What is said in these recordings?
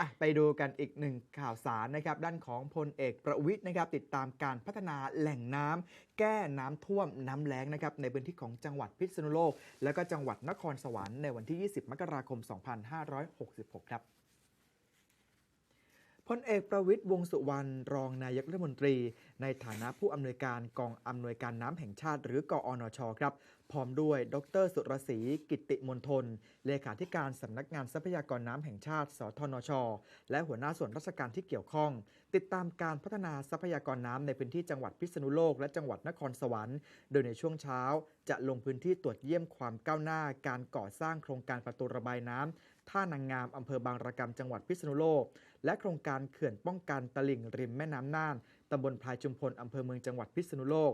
อะไปดูกันอีกหนึ่งข่าวสารนะครับด้านของพลเอกประวิทย์นะครับติดตามการพัฒนาแหล่งน้ำแก้น้ำท่วมน้ำแล้งนะครับในพื้นที่ของจังหวัดพิษณุโลก และก็จังหวัดนครสวรรค์ในวันที่ 20 มกราคม 2566 ครับพลเอกประวิทย์วงสุวรรณรองนายกรัฐมนตรี ในฐานะผู้อำนวยการกองอำนวยการน้ำแห่งชาติ หรือกอนชครับ พร้อมด้วย ดร สุรศรีกิติมนทน เลขาธิการสำนักงานทรัพยากรน้ำแห่งชาติ สทนช และหัวหน้าส่วนราชการที่เกี่ยวข้อง ติดตามการพัฒนาทรัพยากรน้ำในพื้นที่จังหวัดพิษณุโลกและจังหวัดนครสวรรค์ โดยในช่วงเช้า จะลงพื้นที่ตรวจเยี่ยมความก้าวหน้า การก่อสร้างโครงการประตูระบายน้ำท่านางงามอำเภอบางระกำจังหวัดพิษณุโลก และโครงการเขื่อนป้องกันตลิ่งริมแม่น้ำน่านตำบลพลายจุมพลอำเภอเมืองจังหวัดพิษณุโลก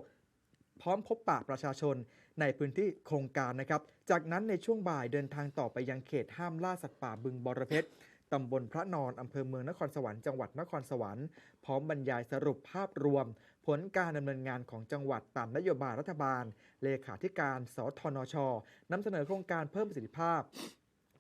พร้อมพบปะประชาชนในพื้นที่โครงการนะครับ จากนั้นในช่วงบ่ายเดินทางต่อไปยังเขตห้ามล่าสัตว์ป่าบึงบรเพชรตำบลพระนอน อำเภอเมืองนครสวรรค์จังหวัดนครสวรรค์พร้อมบรรยายสรุปภาพรวม ผลการดำเนินงานของจังหวัดตามนโยบายรัฐบาล เลขาธิการสทนชนำเสนอโครงการเพิ่มประสิทธิภาพ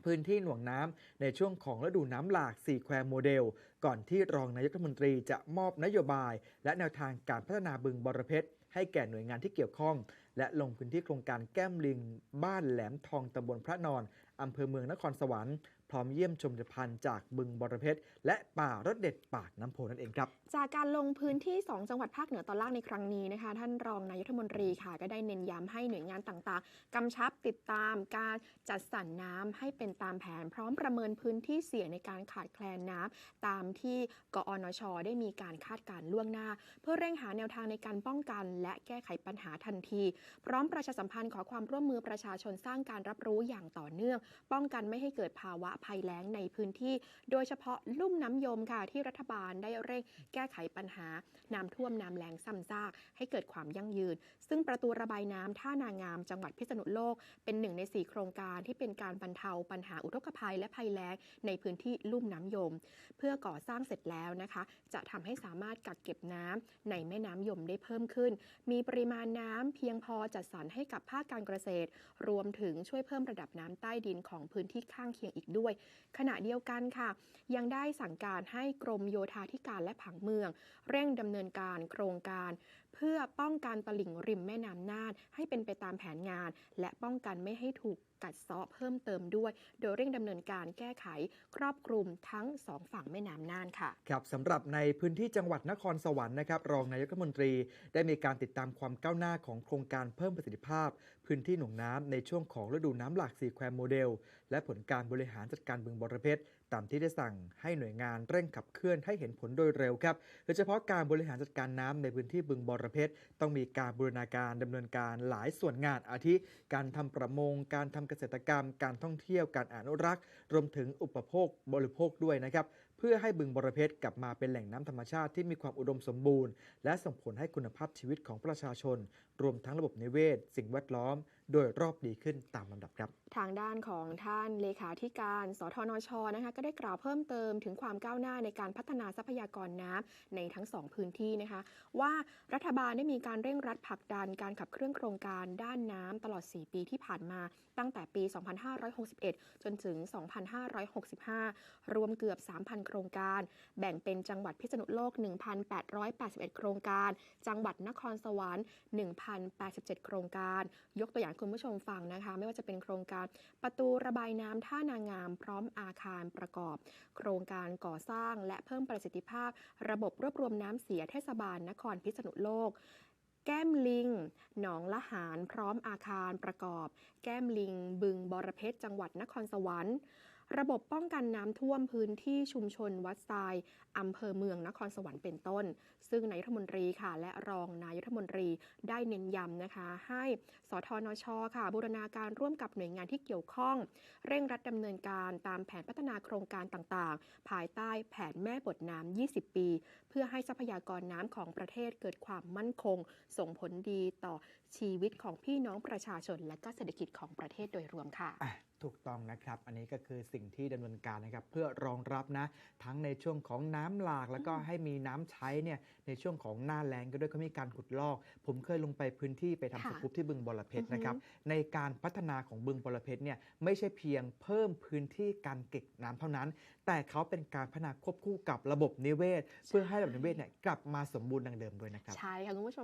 พื้นที่หน่วงน้ำในช่วงของฤดูน้ำหลาก 4 แควโมเดล ก่อนที่รองนายกรัฐมนตรีจะมอบนโยบาย และแนวทางการพัฒนาบึงบรเพชร ให้แก่หน่วยงานที่เกี่ยวข้อง และลงพื้นที่โครงการแก้มลิง บ้านแหลมทองตำบลพระนอนอำเภอเมืองนครสวรรค์พร้อมเยี่ยมชมผลิตภัณฑ์จากบึงบรเพชรและป่ารสเด็ดปากน้ำโพนั่นเองครับ จากการลงพื้นที่ 2 จังหวัดภาคเหนือตอนล่างในครั้งนี้นะคะ ท่านรองนายกรัฐมนตรีค่ะ ก็ได้เน้นย้ำให้หน่วยงานต่างๆกำชับติดตามการจัดสรรน้ำให้เป็นตามแผน พร้อมประเมินพื้นที่เสี่ยงในการขาดแคลนน้ำตามที่กอนช ได้มีการคาดการล่วงหน้า เพื่อเร่งหาแนวทางในการป้องกัน และแก้ไขปัญหาทันที พร้อมประชาสัมพันธ์ขอความร่วมมือประชาชนสร้างการรับรู้อย่างต่อเนื่อง ป้องกันไม่ให้เกิดภาวะภัยแล้งในพื้นที่ โดยเฉพาะลุ่มน้ำยมค่ะ ที่รัฐบาลได้เร่งแก้ไขปัญหา น้ำท่วมน้ำแล้งซ้ำซาก ให้เกิดความยั่งยืน ซึ่งประตูระบายน้ำท่านางามจังหวัดพิษณุโลก เป็นหนึ่งใน 4 โครงการที่เป็นการบรรเทาปัญหาอุทกภัยและภัยแล้งในพื้นที่ลุ่มน้ำยม เพื่อก่อสร้างเสร็จแล้วนะคะ จะทำให้สามารถกักเก็บน้ำในแม่น้ำยมได้เพิ่มขึ้น มีปริมาณน้ำเพียงพอจัดสรรให้กับภาคการเกษตร รวมถึงช่วยเพิ่มระดับน้ำใต้ดินของพื้นที่ข้างเคียงอีกด้วยด้วย ขณะเดียวกันค่ะ ยังได้สั่งการให้กรมโยธาธิการและผังเมือง เร่งดำเนินการโครงการ เพื่อป้องกันตลิ่งริมแม่น้ำน่านให้เป็นไปตามแผนงาน และป้องกันไม่ให้ถูก กัดเซาะเพิ่มเติมด้วย โดยเร่งดำเนินการแก้ไขครอบคลุมทั้งสองฝั่งแม่น้ำน่านค่ะ ครับสำหรับในพื้นที่จังหวัดนครสวรรค์นะครับรองนายกรัฐมนตรีได้มีการติดตามความก้าวหน้าของโครงการเพิ่มประสิทธิภาพ พื้นที่หน่วงน้ำในช่วงของฤดูน้ำหลากสีแควโมเดล และผลการบริหารจัดการบึงบรเพชร ตามที่ได้สั่งให้หน่วยงานเร่งขับเคลื่อนให้เห็นผลโดยเร็วครับโดยเฉพาะการบริหารจัดการน้ำในพื้นที่บึงบรเพชรต้องมีการบูรณาการดำเนินการหลายส่วนงานอาทิ การทำประมง การทำเกษตรกรรม การท่องเที่ยวการอนุรักษ์ รวมถึงอุปโภคบริโภคด้วยนะครับ เพื่อให้บึงบรเพชรกลับมาเป็นแหล่งน้ำธรรมชาติที่มีความอุดมสมบูรณ์ และส่งผลให้คุณภาพชีวิตของประชาชน รวมทั้งระบบนิเวศ สิ่งแวดล้อม โดยรอบดีขึ้นตามลำดับครับ ทางด้านของท่านเลขาธิการ สทนชนะคะก็ได้กล่าวเพิ่มเติมถึงความก้าวหน้าในการพัฒนาทรัพยากรน้ำในทั้งสองพื้นที่นะคะว่ารัฐบาลได้มีการเร่งรัดผลักดันการขับเคลื่อนโครงการด้านน้ำตลอด 4 ปีที่ผ่านมาตั้งแต่ปี 2561 จนถึง 2565 รวมเกือบ 3,000โครงการ แบ่งเป็นจังหวัดพิษณุโลก 1,881 โครงการ จังหวัดนครสวรรค์ 1,087 โครงการ ยกตัวอย่างคุณผู้ชมฟังนะคะ ไม่ว่าจะเป็นโครงการประตูระบายน้ำท่านางาม พร้อมอาคารประกอบ โครงการก่อสร้างและเพิ่มประสิทธิภาพ ระบบรวบรวมน้ำเสียเทศบาลนครพิษณุโลกแก้มลิง หนองละหารพร้อมอาคารประกอบ แก้มลิง บึงบรเพชรจังหวัดนครสวรรค์ ระบบป้องกันน้ำท่วมพื้นที่ชุมชนวัดทรายอำเภอเมืองนครสวรรค์เป็นต้น ซึ่งนายรัฐมนตรีค่ะ และรองนายรัฐมนตรีได้เน้นย้ำนะคะ ให้สทนชค่ะ บูรณาการร่วมกับหน่วยงานที่เกี่ยวข้อง เร่งรัดดำเนินการตามแผนพัฒนาโครงการต่างๆ ภายใต้แผนแม่บทน้ำ 20 ปี เพื่อให้ทรัพยากรน้ำของประเทศเกิดความมั่นคง ส่งผลดีต่อชีวิตของพี่น้องประชาชนและก็เศรษฐกิจของประเทศโดยรวมค่ะอะถูกต้องนะครับ อันนี้ก็คือสิ่งที่ดำเนินการนะครับ เพื่อรองรับนะ ทั้งในช่วงของน้ำหลาก แล้วก็อืมให้มีน้ำใช้เนี่ยในช่วงของหน้าแล้งก็ด้วยเขามีการขุดลอก ผมเคยลงไปพื้นที่ไปทำค่ะสกู๊ปที่บึงบรเพชรอือฮึนะครับ ในการพัฒนาของบึงบรเพชรเนี่ยไม่ใช่เพียงเพิ่มพื้นที่การเก็บน้ำเท่านั้น แต่เขาเป็นการพัฒนาควบคู่กับระบบนิเวศ เพื่อให้ระบบนิเวศเนี่ยกลับมาสมบูรณ์ดังเดิมด้วยนะครับใช่ค่ะคุณผู้ชม